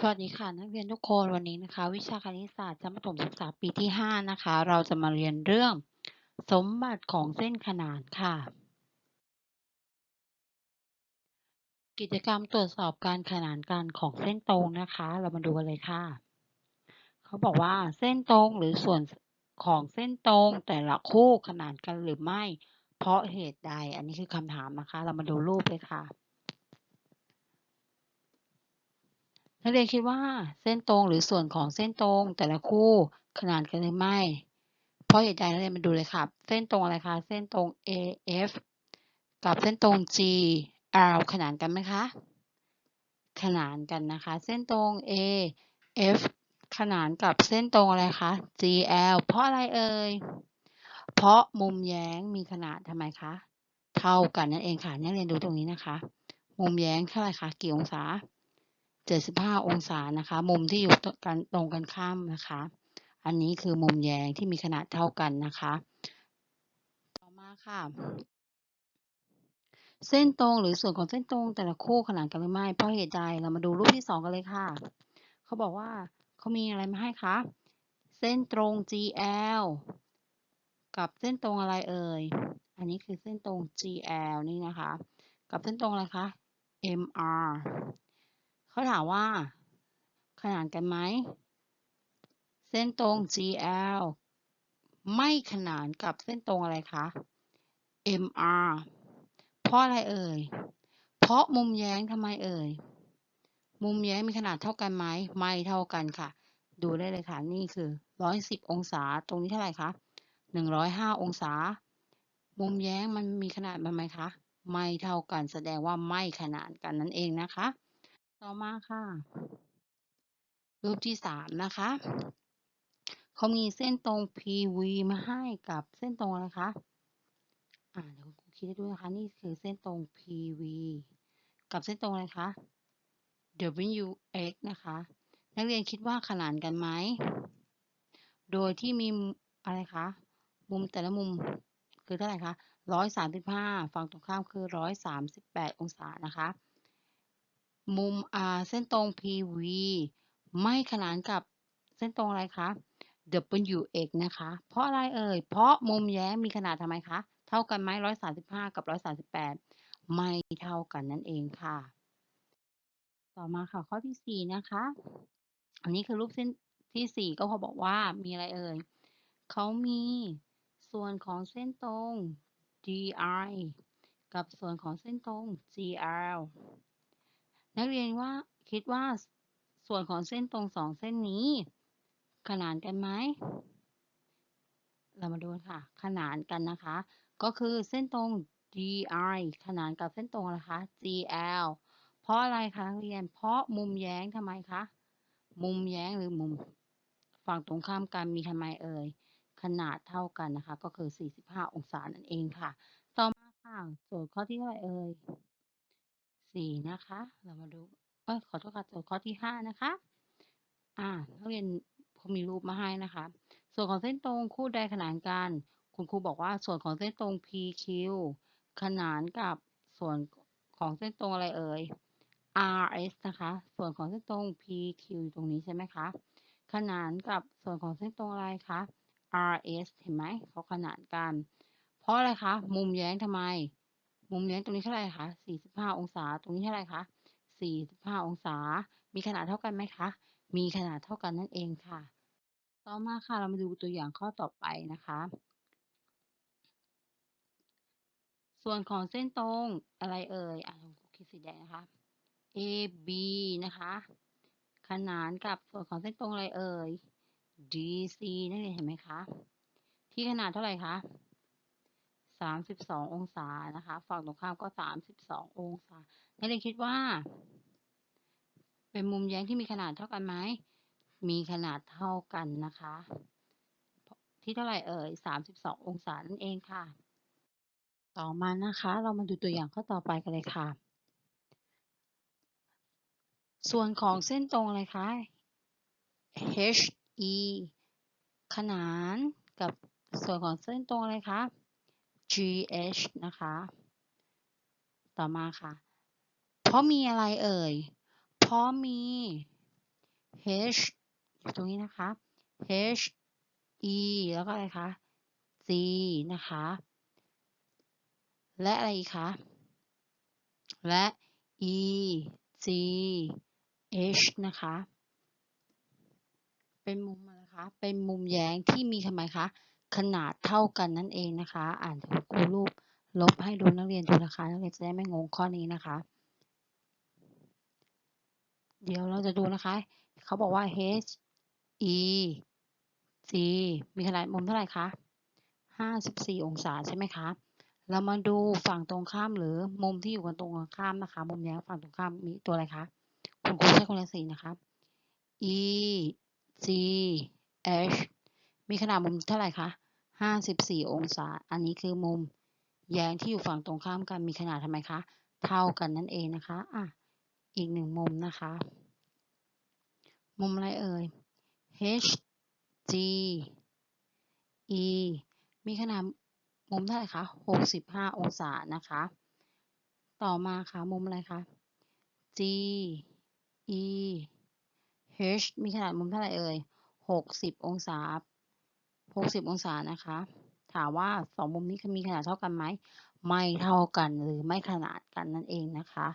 สวัสดีค่ะนักเรียนทุกคนวันนี้นะคะ วิชาคณิตศาสตร์ชั้นประถมศึกษาปีที่ 5 นะคะ เราจะมาเรียนเรื่อง สมบัติของเส้นขนานค่ะ กิจกรรมตรวจสอบการขนานกันของเส้นตรงนะคะ เรามาดูกันเลยค่ะ เขาบอกว่าเส้นตรงหรือส่วนของเส้นตรงแต่ละคู่ขนานกันหรือไม่ เพราะเหตุใด อันนี้คือคำถามนะคะ เรามาดูรูปเลยค่ะ นักเรียนคิดว่าเส้นตรงหรือส่วนของเส้นตรงแต่ละคู่ขนานกันหรือไม่ เพราะเหตุใดนักเรียนมาดูเลยค่ะเส้นตรงอะไรคะ เส้นตรง AF กับเส้นตรง GL ขนานกันไหมคะ ขนานกันนะคะ เส้นตรง AF ขนานกับเส้นตรงอะไรคะ GL เพราะอะไรเอ่ย เพราะมุมแย้งมีขนาดทำไมคะ เท่ากันนั่นเองค่ะ นักเรียนดูตรงนี้นะคะ มุมแย้งเท่าไหร่คะ กี่องศา 75 องศานะคะ มุมที่อยู่กันตรงกันข้ามนะคะ อันนี้คือมุมแยงที่มีขนาดเท่ากันนะคะ ต่อมาค่ะ เส้นตรงหรือส่วนของเส้นตรงแต่ละคู่ขนานกันหรือไม่เพราะเหตุใดเรามาดูรูปที่ 2 กันเลยค่ะ เขาบอกว่าเขามีอะไรมาให้คะเส้นตรง GL กับเส้นตรงอะไรเอ่ย อันนี้คือเส้นตรง GL นี่นะคะ กับเส้นตรงอะไรคะ MR เขาถามว่า ขนานกันไหม เส้นตรง GL ไม่ขนานกับเส้นตรงอะไรคะ MR เพราะอะไรเอ่ย เพราะมุมแย้งทำไมเอ่ย มุมแย้งมีขนาดเท่ากันไหม ไม่เท่ากันค่ะ ดูได้เลยค่ะ นี่คือ 110 องศา ตรงนี้เท่าไหร่คะ 105 องศา มุมแย้งมันมีขนาดมันไหมคะ ไม่เท่ากัน แสดงว่าไม่ขนานกันนั่นเองนะคะ ต่อมาค่ะ รูปที่3นะคะเขามีเส้นตรง PV มาให้กับเส้นตรงอะไรคะอ่าเดี๋ยวครูคิดให้ด้วยนะคะนี่คือเส้นตรง PV กับเส้นตรงอะไรคะ WX นะคะ นักเรียนคิดว่าขนานกันไหม โดยที่มีอะไรคะ มุมแต่ละมุมคือเท่าไหร่คะ 135 ฝั่งตรงข้ามคือ 138 องศานะคะ มุมอ่าเส้นตรง PV ไม่ขนานกับเส้นตรงอะไรคะ WX นะคะ เพราะอะไรเอ่ย เพราะมุมแย้งมีขนาดทำไมคะ เท่ากันไหม135 กับ 138 ไม่เท่ากันนั่นเองค่ะ ต่อมาค่ะข้อที่ 4 นะคะ อันนี้คือรูปเส้นที่ 4 ก็พอบอกว่ามีอะไรเอ่ยเขามีส่วนของเส้นตรง DI กับส่วนของเส้นตรง GL นักเรียนว่าคิดว่าส่วนของเส้นตรงสองเส้นนี้ ขนานกันไหม เรามาดูค่ะ ขนานกันนะคะ ก็คือเส้นตรง DI ขนานกับเส้นตรงอะคะ GL เพราะอะไรคะนักเรียน เพราะมุมแย้งทำไมคะ มุมแย้งหรือมุมฝั่งตรงข้ามกันมีทำไมเอ่ย ขนาดเท่ากันนะคะ ก็คือ 45 องศานั่นเองค่ะ ต่อมาค่ะ โจทย์ข้อที่เท่าไหร่เอ่ย 4นะคะ เรามาดูเอ้ยขอโทษค่ะโจทย์ข้อที่5นะคะ อ่านักเรียนเขามีรูปมาให้นะคะ ส่วนของเส้นตรงคู่ใดขนานกัน คุณครูบอกว่าส่วนของเส้นตรง PQ ขนานกับส่วนของเส้นตรงอะไรเอ่ย RS นะคะ ส่วนของเส้นตรง PQ อยู่ตรงนี้ใช่ไหมคะ ขนานกับส่วนของเส้นตรงอะไรคะ RS เห็นไหม เขาขนานกัน เพราะอะไรคะ มุมแย้งทำไม มุมแย้ยงตรงนี้เท่าไหร่คะ45 องศา ตรงนี้เท่าไหร่คะ45 องศา มีขนาดเท่ากันไหมคะ มีขนาดเท่ากันนั่นเองค่ะ ต่อมาค่ะ เรามาดูตัวอย่างข้อต่อไปนะคะ ส่วนของเส้นตรงอะไรเอ่ย อะครูคิดสีแดงนะคะ AB นะคะ ขนานกับส่วนของเส้นตรงอะไรเอ่ย DC นั่นเองเห็นไหมคะ ที่ขนาดเท่าไหร่คะ 32องศานะคะ ฝั่งตรงข้ามก็32องศานักเรียนคิดว่า เป็นมุมแย้งที่มีขนาดเท่ากันไหม มีขนาดเท่ากันนะคะ ที่เท่าไหร่เอ่ย32องศานั่นเองค่ะ ต่อมานะคะ เรามาดูตัวอย่างข้อต่อไปกันเลยค่ะ ส่วนของเส้นตรงอะไรคะ HE ขนานกับส่วนของเส้นตรงอะไรคะ GH นะคะ ต่อมาค่ะ เพราะมีอะไรเอ่ย เพราะมี H อยู่ตรงนี้นะคะ H E แล้วก็อะไรคะ G นะคะ และอะไรอีกคะ และ E G H นะคะ เป็นมุมอะไรคะ เป็นมุมแย้งที่มีทำไมคะ ขนาดเท่ากันนั่นเองนะคะ อ่านถูกครูรูปลบให้ดูนักเรียนดูนะคะ นักเรียนจะได้ไม่งงข้อนี้นะคะ เดี๋ยวเราจะดูนะคะ เขาบอกว่า H E G มีขนาดมุมเท่าไหร่คะ54 องศาใช่ไหมคะ เรามาดูฝั่งตรงข้ามหรือมุมที่อยู่กันตรงข้ามนะคะ มุมแย้งฝั่งตรงข้ามมีตัวอะไรคะ คุณครูใช้คนละสีนะคะ E G H มีขนาดมุมเท่าไหร่คะ54องศา อันนี้คือมุมแย้งที่อยู่ฝั่งตรงข้ามกันมีขนาดทำไมคะ เท่ากันนั่นเองนะคะ อะ อีกหนึ่งมุมนะคะ มุมอะไรเอ่ย H G E มีขนาดมุมเท่าไหร่คะ65องศานะคะ ต่อมาค่ะ มุมอะไรคะ G E H มีขนาดมุมเท่าไหร่เอ่ย60องศา 60 องศานะคะ ถามว่าสองมุมนี้มีขนาดเท่ากันไหม ไม่เท่ากันหรือไม่ขนาดกันนั่นเองนะคะ